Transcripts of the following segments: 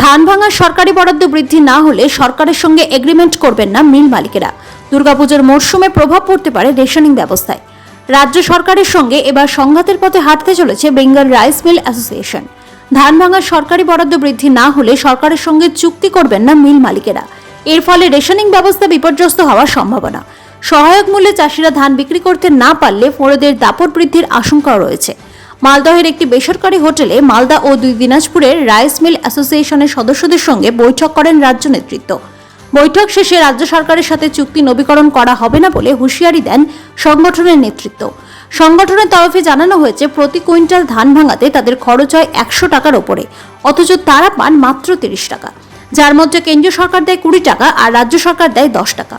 ধান ভাঙা সরকারি বরাদ্দ বৃদ্ধি না হলে সরকারের সঙ্গে এগ্রিমেন্ট করবেন না মিল মালিকেরা। দুর্গাপুজোর মরশুমে প্রভাব পড়তে পারে রেশনিং ব্যবস্থায়। রাজ্য সরকারের সঙ্গে এবার সংঘাতের পথে হাঁটতে চলেছে বেঙ্গল রাইস মিল অ্যাসোসিয়েশন। ধান ভাঙা সরকারি বরাদ্দ বৃদ্ধি না হলে সরকারের সঙ্গে চুক্তি করবেন না মিল মালিকেরা। এর ফলে রেশনিং ব্যবস্থা বিপর্যস্ত হওয়ার সম্ভাবনা। সহায়ক মূল্যে চাষিরা ধান বিক্রি করতে না পারলে ফোড়দের দাপট বৃদ্ধির আশঙ্কাও রয়েছে। মালদহের একটি বেসরকারি হোটেলে মালদা ও দুই দিনাজপুরের রাইস মিল অ্যাসোসিয়েশনের সদস্যদের সঙ্গে বৈঠক করেন রাজ্য নেতৃত্ব। বৈঠক শেষে রাজ্য সরকারের সাথে চুক্তি নবীকরণ করা হবে না বলে হুঁশিয়ারি দেন সংগঠনের নেতৃত্ব। সংগঠনের তরফে জানানো হয়েছে, প্রতি কুইন্টাল ধান ভাঙাতে তাদের খরচ হয় একশো টাকার ওপরে, অথচ তারা পান মাত্র তিরিশ টাকা। যার মধ্যে কেন্দ্রীয় সরকার দেয় কুড়ি টাকা আর রাজ্য সরকার দেয় দশ টাকা।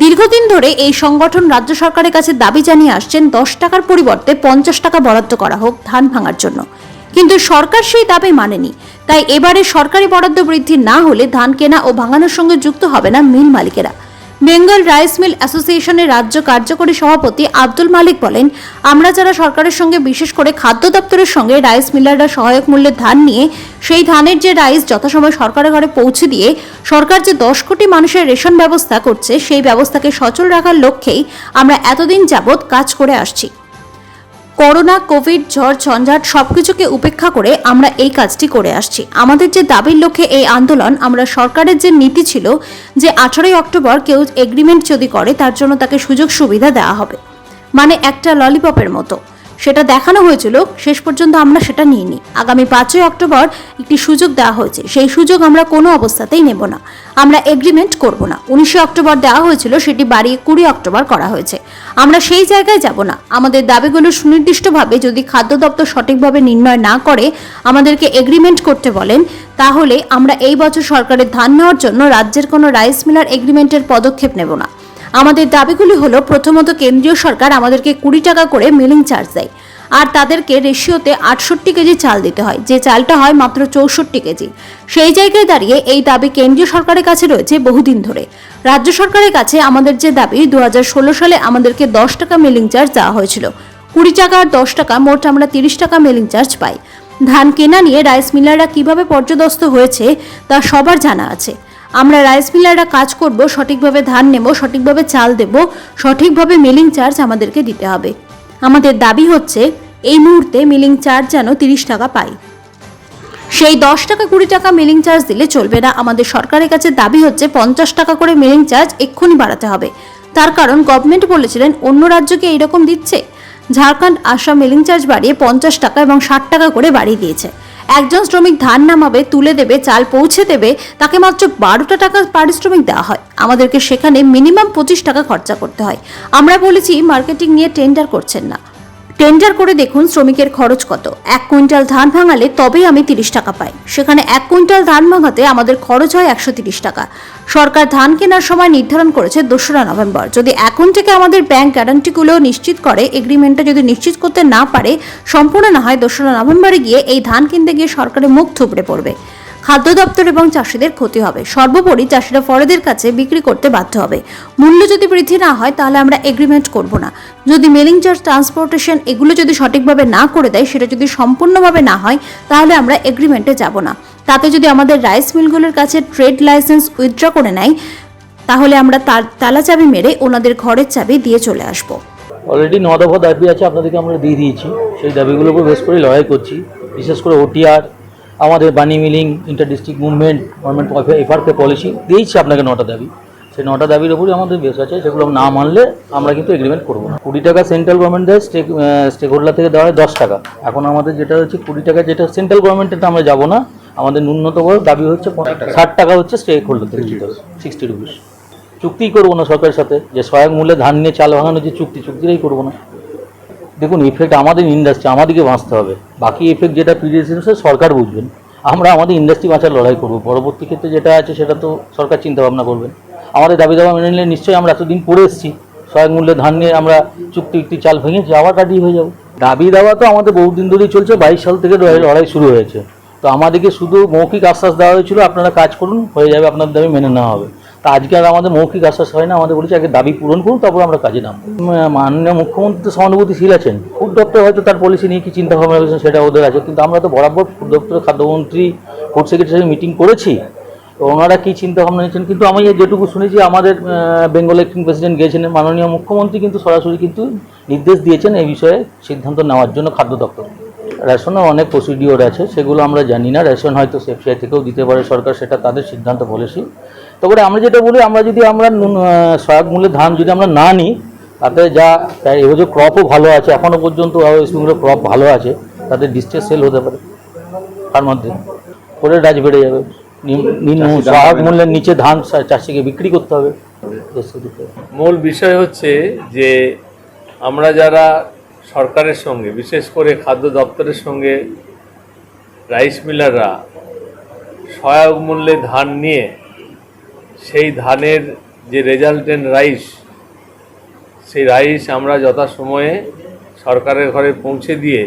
দীর্ঘদিন ধরে এই সংগঠন রাজ্য সরকারের কাছে দাবি জানিয়ে আসছেন, দশ টাকার পরিবর্তে পঞ্চাশ টাকা বরাদ্দ করা হোক ধান ভাঙার জন্য। কিন্তু সরকার সেই দাবি মানেনি। তাই এবারে সরকারি বরাদ্দ বৃদ্ধি না হলে ধান কেনা ও ভাঙানোর সঙ্গে যুক্ত হবে না মিল মালিকেরা। বেঙ্গল রাইস মিল অ্যাসোসিয়েশনের রাজ্য কার্যকরী সভাপতি আব্দুল মালিক বলেন, আমরা যারা সরকারের সঙ্গে বিশেষ করে খাদ্য দপ্তরের সঙ্গে রাইস মিলাররা সহায়ক মূল্যে ধান নিয়ে, সেই ধানের যে রাইস যথাসময় সরকারের ঘরে পৌঁছে দিয়ে সরকার যে দশ কোটি মানুষের রেশন ব্যবস্থা করছে, সেই ব্যবস্থাকে সচল রাখার লক্ষ্যেই আমরা এতদিন যাবৎ কাজ করে আসছি। করোনা, কোভিড, ঝড়, ঝঞ্ঝাট সবকিছুকে উপেক্ষা করে আমরা এই কাজটি করে আসছি। আমাদের যে দাবির লক্ষ্যে এই আন্দোলন, আমরা সরকারের যে নীতি ছিল যে আঠারোই অক্টোবর কেউ এগ্রিমেন্ট যদি করে, তার জন্য তাকে সুযোগ সুবিধা দেওয়া হবে। মানে একটা ললিপপের মতো। সেটা দেখানো হয়েছিল, শেষ পর্যন্ত আমরা সেটা নিইনি। আগামী পাঁচই অক্টোবর একটি সুযোগ দেওয়া হয়েছে, সেই সুযোগ আমরা কোনো অবস্থাতেই নেব না। আমরা এগ্রিমেন্ট করব না। উনিশে অক্টোবর দেওয়া হয়েছিল, সেটি বাড়িয়ে কুড়ি অক্টোবর করা হয়েছে। আমরা সেই জায়গায় যাব না। আমাদের দাবিগুলো সুনির্দিষ্টভাবে যদি খাদ্য দপ্তর সঠিকভাবে নির্ণয় না করে আমাদেরকে এগ্রিমেন্ট করতে বলেন, তাহলে আমরা এই বছর সরকারের ধান নেওয়ার জন্য রাজ্যের কোনো রাইস মিলার এগ্রিমেন্টের পদক্ষেপ নেব না। আমাদের দাবিগুলি হলো, প্রথমত কেন্দ্রীয় সরকার আমাদেরকে কুড়ি টাকা করে মিলিং চার্জ দেয়, আর তাদেরকে রেশিওতে আটষট্টি কেজি চাল দিতে হয়, যে চালটা হয় মাত্র চৌষট্টি কেজি। সেই জায়গায় দাঁড়িয়ে এই দাবি কেন্দ্রীয় সরকারের কাছে রয়েছে বহুদিন ধরে। রাজ্য সরকারের কাছে আমাদের যে দাবি দু হাজার ষোলো সালে আমাদেরকে দশ টাকা মিলিং চার্জ দেওয়া হয়েছিল। কুড়ি টাকা আর দশ টাকা, মোট আমরা তিরিশ টাকা মিলিং চার্জ পাই। ধান কেনা নিয়ে রাইস মিলাররা কীভাবে পর্যদস্ত হয়েছে, তা সবার জানা আছে। আমরা রাইস মিলাররা কাজ করব, সঠিকভাবে ধান নেব, সঠিকভাবে চাল দেব, সঠিকভাবে মিলিং চার্জ আমাদেরকে দিতে হবে। আমাদের দাবি হচ্ছে, এই মুহূর্তে মিলিং চার্জ যেন তিরিশ টাকা পাই। সেই দশ টাকা কুড়ি টাকা মিলিং চার্জ দিলে চলবে না। আমাদের সরকারের কাছে দাবি হচ্ছে, পঞ্চাশ টাকা করে মিলিং চার্জ এক্ষুনি বাড়াতে হবে। তার কারণ গভর্নমেন্ট বলেছিলেন, অন্য রাজ্যকে এইরকম দিচ্ছে। ঝাড়খণ্ড, আসাম মিলিং চার্জ বাড়িয়ে পঞ্চাশ টাকা এবং ষাট টাকা করে বাড়িয়ে দিয়েছে। একজন শ্রমিক ধান নামাবে, তুলে দেবে, চাল পৌঁছে দেবে, তাকে মাত্র বারোটা টাকা পারিশ্রমিক দেওয়া হয়। আমাদেরকে সেখানে মিনিমাম পঁচিশ টাকা খরচা করতে হয়। আমরা বলেছি, মার্কেটিং নিয়ে টেন্ডার করছেন না। টেন্ডার করে দেখুন শ্রমিকের খরচ কত। এক কুইন্টাল ধান ভাঙালে তবেই আমি তিরিশ টাকা পাই। সেখানে এক কুইন্টাল ধান ভাঙাতে আমাদের খরচ হয় একশো তিরিশ টাকা। সরকার ধান কেনার সময় নির্ধারণ করেছে দোসরা নভেম্বর। যদি এখন থেকে আমাদের ব্যাংক গ্যারান্টিগুলো নিশ্চিত করে, এগ্রিমেন্টটা যদি নিশ্চিত করতে না পারে, সম্পূর্ণ না হয় দোসরা নভেম্বরে গিয়ে এই ধান কিনতে গিয়ে সরকারের মুখ থুবড়ে পড়বে। খাদ্য দপ্তর এবং চাষিদের ক্ষতি হবে। সর্বোপরি চাষিরা ফরেদের কাছে বিক্রি করতে বাধ্য হবে। মূল্য যদি বৃদ্ধি না হয়, তাহলে আমরা এগ্রিমেন্ট করব না। যদি মেলিং চার্জ ট্রান্সপোর্টেশন এগুলো যদি সঠিকভাবে না করে দেয়, সেটা যদি সম্পূর্ণভাবে না হয়, তাহলে আমরা এগ্রিমেন্টে যাব না। তাতে যদি আমাদের রাইস মিলগুলোর কাছে ট্রেড লাইসেন্স উইথড্র করে নেয়, তাহলে আমরা তার তালা চাবি মেরে ওনাদের ঘরের চাবি দিয়ে চলে আসব। অলরেডি ন দফা দাবি আছে আপনাদেরকে আমরা দিয়ে দিয়েছি। সেই দাবিগুলোর উপর বেশ করে লড়াই করছি। বিশেষ করে ওটিআর আমাদের বানি milling inter district movement government FRK policy দিয়েছি আপনাকে নটা দাবি। সেই নটা দাবির উপরই আমাদের বেশ আছে সেগুলো না মানলে আমরা কিন্তু এগ্রিমেন্ট করব না। কুড়ি টাকা সেন্ট্রাল গভর্নমেন্ট দেয় স্টেক স্টেক হোল্ডার থেকে দেওয়া হয় দশ টাকা। এখন আমাদের যেটা হচ্ছে কুড়ি টাকা যেটা সেন্ট্রাল গভর্নমেন্টের আমরা যাব না আমাদের ন্যূনতম দাবি হচ্ছে ষাট টাকা। হচ্ছে স্টেক হোল্ডার থেকে দিতে হবে সিক্সটি রুপিস চুক্তি করব না সরকারের সাথে যে সহায়ক মূল্যে ধান নিয়ে চাল ভাঙানোর যে চুক্তি চুক্তিটাই করব না। দেখুন ইফেক্ট আমাদের ইন্ডাস্ট্রি আমাদেরকে বাঁচতে হবে। বাকি ইফেক্ট যেটা পিডিএস সরকার বুঝবেন। আমরা আমাদের ইন্ডাস্ট্রি বাঁচার লড়াই করব। পরবর্তী ক্ষেত্রে যেটা আছে, সেটা তো সরকার চিন্তা ভাবনা করবেন। আমাদের দাবি দাবা মেনে নিলে নিশ্চয়ই আমরা এতদিন পড়ে এসেছি। সহায়ক মূল্যে ধান নিয়ে আমরা চুক্তি চুক্তি চাল ভেঙেছি আবার কাটি হয়ে যাব। দাবি দাওয়া তো আমাদের বহুদিন ধরেই চলছে। বাইশ সাল থেকে লড়াই শুরু হয়েছে। তো আমাদেরকে শুধু মৌখিক আশ্বাস দেওয়া হয়েছিল, আপনারা কাজ করুন, হয়ে যাবে আপনার দাবি মেনে নেওয়া হবে। তা আজকে আর আমাদের মৌখিক আশ্বাস হয় না, আমাদের বলেছে আগে দাবি পূরণ করুন, তারপর আমরা কাজে নামবো। মাননীয় মুখ্যমন্ত্রী তো সহানুভূতিশীল আছেন। খুব দপ্তর হয়তো তার পলিসি নিয়ে কি চিন্তা ভাবনা করেছেন সেটা ওদের আছে, কিন্তু আমরা তো বরাবর ফুড দপ্তরের খাদ্যমন্ত্রী ফুড সেক্রেটারি মিটিং করেছি, তো ওনারা কী চিন্তা ভাবনা নিয়েছেন? কিন্তু আমি যেটুকু শুনেছি, আমাদের বেঙ্গল একটিং প্রেসিডেন্ট গিয়েছেন মাননীয় মুখ্যমন্ত্রী কিন্তু সরাসরি কিন্তু নির্দেশ দিয়েছেন এই বিষয়ে সিদ্ধান্ত নেওয়ার জন্য খাদ্য দপ্তর। রেশনে অনেক প্রসিডিওর আছে, সেগুলো আমরা জানি না, রেশন হয়তো সেফসিআই থেকেও দিতে পারে সরকার, সেটা তাদের সিদ্ধান্ত পলিসি তবে আমরা যেটা বলি আমরা যদি আমরা নুন- সহায়ক মূল্যে ধান যদি আমরা না নিই তাতে যা তাই এবছর ক্রপও ভালো আছে এখনও পর্যন্ত ওয়েস্টবেঙ্গলের ক্রপ ভালো আছে তাদের ডিস্ট্রেস সেল হতে পারে তার মধ্যে। করে রাজ বেড়ে যাবে। নিম্ন সহায়ক মূল্যের নিচে ধান চাষিকে বিক্রি করতে হবে। মূল বিষয় হচ্ছে যে আমরা যারা সরকারের সঙ্গে বিশেষ করে খাদ্য দপ্তরের সঙ্গে রাইস মিলাররা সহায়ক মূল্যে ধান নিয়ে সেই ধানের যে রেজাল্টেন্ট রাইস সেই রাইস আমরা যথাসময়ে সরকারের ঘরে পৌঁছে দিয়ে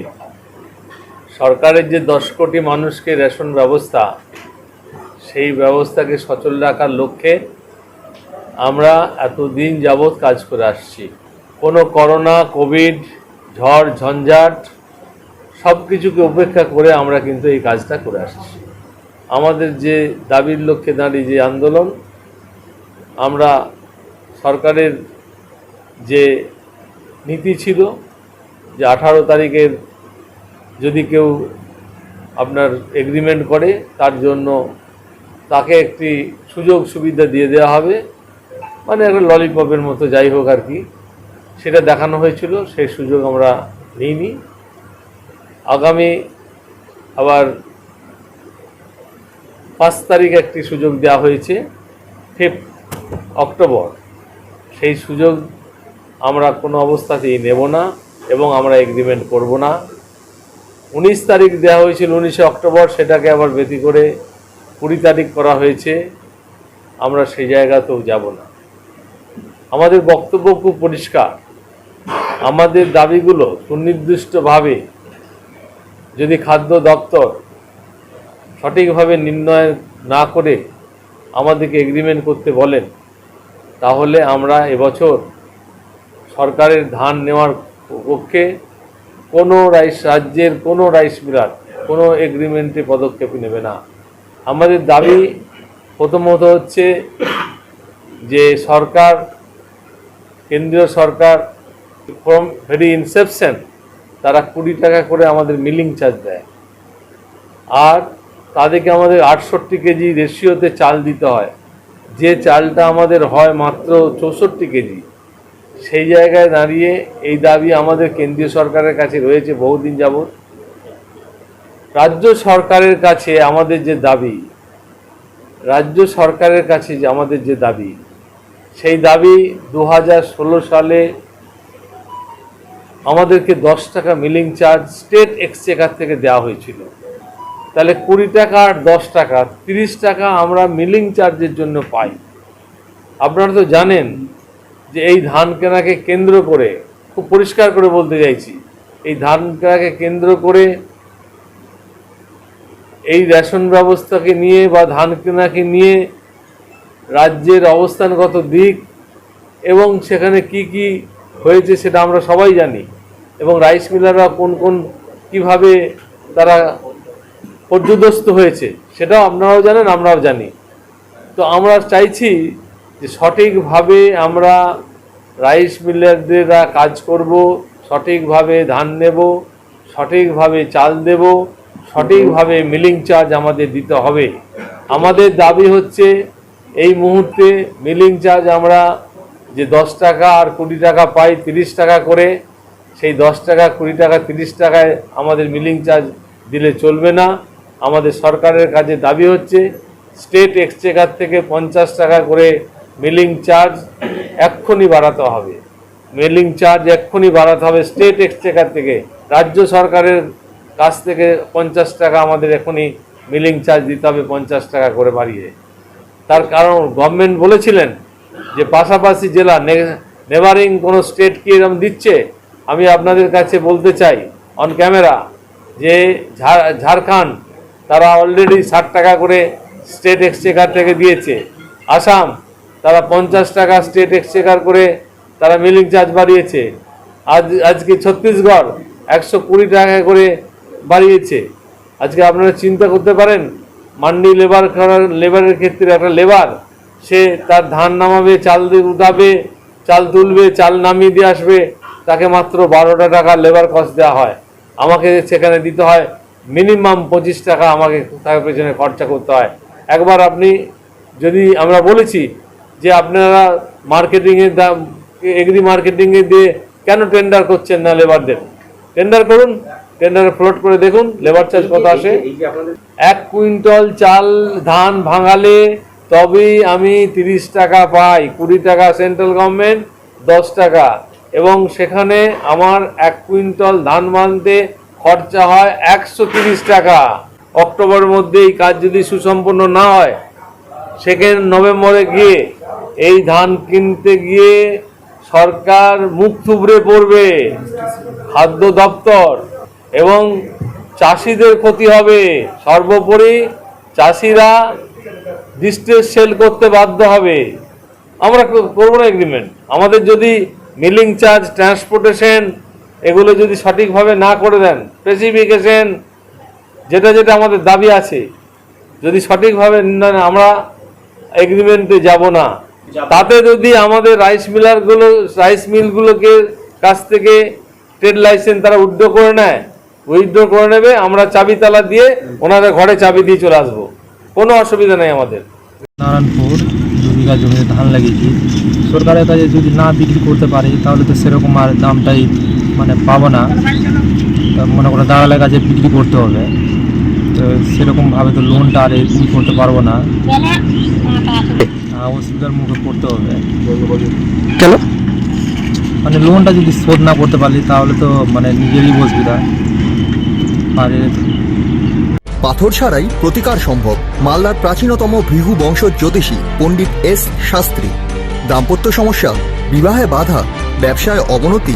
সরকারের যে দশ কোটি মানুষকে রেশন ব্যবস্থা, সেই ব্যবস্থাকে সচল রাখার লক্ষ্যে আমরা এতদিন যাবৎ কাজ করে আসছি। কোনো করোনা কোভিড ঝড়, ঝঞ্ঝাট, সব কিছুকে উপেক্ষা করে আমরা কিন্তু এই কাজটা করে আসছি। আমাদের যে দাবির লক্ষ্যে দাঁড়িয়ে যে আন্দোলন আমরা সরকারের যে নীতি ছিল যে আঠারো তারিখের যদি কেউ আপনার এগ্রিমেন্ট করে, তার জন্য তাকে একটি সুযোগ সুবিধা দিয়ে দেওয়া হবে। মানে একটা ললিপপের মতো যাই হোক আর কি। সেটা দেখানো হয়েছিল, সেই সুযোগ আমরা নিইনি। আগামী আবার পাঁচ তারিখ একটি সুযোগ দেওয়া হয়েছে অক্টোবর। সেই সুযোগ আমরা কোনো অবস্থাতেই নেব না এবং আমরা এগ্রিমেন্ট করব না। উনিশ তারিখ দেওয়া হয়েছিল উনিশে অক্টোবর, সেটাকে আবার ব্যতি করে কুড়ি তারিখ করা হয়েছে। আমরা সেই জায়গাতেও যাব না। আমাদের বক্তব্য খুব পরিষ্কার। আমাদের দাবিগুলো সুনির্দিষ্টভাবে যদি খাদ্য দপ্তর সঠিকভাবে নির্ণয় না করে আমাদেরকে এগ্রিমেন্ট করতে বলেন, তাহলে আমরা এবছর সরকারের ধান নেওয়ার পক্ষে কোনো রাইস, রাজ্যের কোনো রাইস মিলার কোনো এগ্রিমেন্টে পদক্ষেপ নেবে না। আমাদের দাবি প্রথমত হচ্ছে যে সরকার, কেন্দ্রীয় সরকার ফ্রম ভেরি ইনসেপশন তারা কুড়ি টাকা করে আমাদের মিলিং চার্জ দেয়। আর তাদেরকে আমাদের আটষট্টি কেজি রেশিওতে চাল দিতে হয়। যে চালটা আমাদের হয় মাত্র চৌষট্টি কেজি। সেই জায়গায় দাঁড়িয়ে এই দাবি আমাদের কেন্দ্রীয় সরকারের কাছে রয়েছে বহুদিন যাবৎ। রাজ্য সরকারের কাছে আমাদের যে দাবি, রাজ্য সরকারের কাছে যে আমাদের যে দাবি, সেই দাবি দু হাজার ষোলো সালে আমাদেরকে দশ টাকা মিলিং চার্জ স্টেট এক্সচেকার থেকে দেওয়া হয়েছিল। তাহলে কুড়ি টাকা আর দশ টাকা, তিরিশ টাকা আমরা মিলিং চার্জের জন্য পাই। আপনারা তো জানেন যে এই ধান কেনাকে কেন্দ্র করে, খুব পরিষ্কার করে বলতে চাইছি, এই ধান কেনাকে কেন্দ্র করে এই রেশন ব্যবস্থাকে নিয়ে বা ধান কেনাকে নিয়ে রাজ্যের অবস্থানগত দিক এবং সেখানে কি কি হয়েছে সেটা আমরা সবাই জানি এবং রাইস মিলাররা কোন কোন, কীভাবে তারা পর্যদস্ত হয়েছে, সেটাও আপনারাও জানেন, আমরাও জানি। তো আমরা চাইছি যে সঠিকভাবে আমরা রাইস মিলারদেরা কাজ করব, সঠিকভাবে ধান নেব, সঠিকভাবে চাল দেব, সঠিকভাবে মিলিং চার্জ আমাদের দিতে হবে। আমাদের দাবি হচ্ছে, এই মুহূর্তে মিলিং চার্জ আমরা যে দশ টাকা আর কুড়ি টাকা পাই তিরিশ টাকা করে, সেই দশ টাকা, কুড়ি টাকা, তিরিশ টাকায় আমাদের মিলিং চার্জ দিলে চলবে না। আমাদের সরকারের কাছে দাবি হচ্ছে স্টেট এক্সচেকার থেকে পঞ্চাশ টাকা করে মিলিং চার্জ এক্ষুনি বাড়াতে হবে। মেলিং চার্জ এক্ষুনি বাড়াতে হবে স্টেট এক্সচেকার থেকে। রাজ্য সরকারের কাছ থেকে পঞ্চাশ টাকা আমাদের এখনই মিলিং চার্জ দিতে হবে পঞ্চাশ টাকা করে বাড়িয়ে। তার কারণ গভর্নমেন্ট বলেছিলেন যে পাশাপাশি জেলা নেভারিং কোনো স্টেট কি এরকম দিচ্ছে? আমি আপনাদের কাছে বলতে চাই অন ক্যামেরা যে ঝাড়- ঝাড়খণ্ড তারা অলরেডি ষাট টাকা করে স্টেট এক্সচেকার থেকে দিয়েছে। আসাম, তারা পঞ্চাশ টাকা স্টেট এক্সচেকার করে তারা মিলিং চার্জ বাড়িয়েছে। আজ, আজকে ছত্তিশগড় একশো কুড়ি টাকা করে বাড়িয়েছে। আজকে আপনারা চিন্তা করতে পারেন, মান্ডি লেবার করার লেবারের ক্ষেত্রে একটা লেবার সে তার ধান নামাবে, চাল উঠাবে, চাল তুলবে, চাল নামিয়ে দিয়ে আসবে, তাকে মাত্র বারোটা টাকা লেবার কস্ট দেওয়া হয়। আমাকে সেখানে দিতে হয়। মিনিমাম পঁচিশ টাকা আমাকে তার পেছনে খরচা করতে হয়। একবার আপনি যদি আমরা বলেছি যে আপনারা মার্কেটিংয়ের দাম এগ্রি মার্কেটিংয়ে দিয়ে কেন টেন্ডার করছেন না লেবারদের টেন্ডার করুন টেন্ডারে ফ্লোট করে দেখুন লেবার চার্জ কত আসে। এক কুইন্টাল চাল ধান ভাঙালে তবেই আমি তিরিশ টাকা পাই, কুড়ি টাকা সেন্ট্রাল গভর্নমেন্ট দশ টাকা। এবং সেখানে আমার এক কুইন্টাল ধান মানতে খরচা হয় একশো তিরিশ টাকা। অক্টোবরের মধ্যে এই কাজ যদি সুসম্পন্ন না হয়, সেকেন্ড নভেম্বরে গিয়ে এই ধান কিনতে গিয়ে সরকার মুখ থুবড়ে পড়বে। খাদ্য দপ্তর এবং চাষিদের ক্ষতি হবে। সর্বোপরি চাষিরা ডিস্ট্রেস সেল করতে বাধ্য হবে। আমরা করব না এগ্রিমেন্ট আমাদের যদি মিলিং চার্জ ট্রান্সপোর্টেশন এগুলো যদি সঠিকভাবে না করে দেন স্পেসিফিকেশন যেটা যেটা আমাদের দাবি আছে যদি সঠিকভাবে আমরা এগ্রিমেন্টে যাব না। তাতে যদি আমাদের রাইস মিলারগুলো রাইস মিলগুলোকে কাছ থেকে ট্রেড লাইসেন্স তারা উইথড্র করে নেয় উইথড্র করে নেবে আমরা চাবি তালা দিয়ে ওনাদের ঘরে চাবি দিয়ে চলে আসব। কোনো অসুবিধা নেই আমাদের। নারায়ণপুর দু বিঘা জমিতে ধান লাগিয়েছি। সরকারের কাছে যদি না বিক্রি করতে পারি তাহলে তো সেরকম আর দামটাই মানে পাবো না। তা মনে করো দালালের কাছে বিক্রি করতে হবে। তো সেরকমভাবে তো লোনটা আর এরকম করতে পারব না। অসুবিধার মুখে পড়তে হবে। কেন? মানে লোনটা যদি শোধ না করতে পারলি তাহলে তো মানে নিজেরই অসুবিধা। আর পাথর ছাড়াই প্রতিকার সম্ভব মালদার প্রাচীনতম ভৃহু বংশ জ্যোতিষী পণ্ডিত এস শাস্ত্রী। দাম্পত্য সমস্যা বিবাহে বাধা ব্যবসায় অবনতি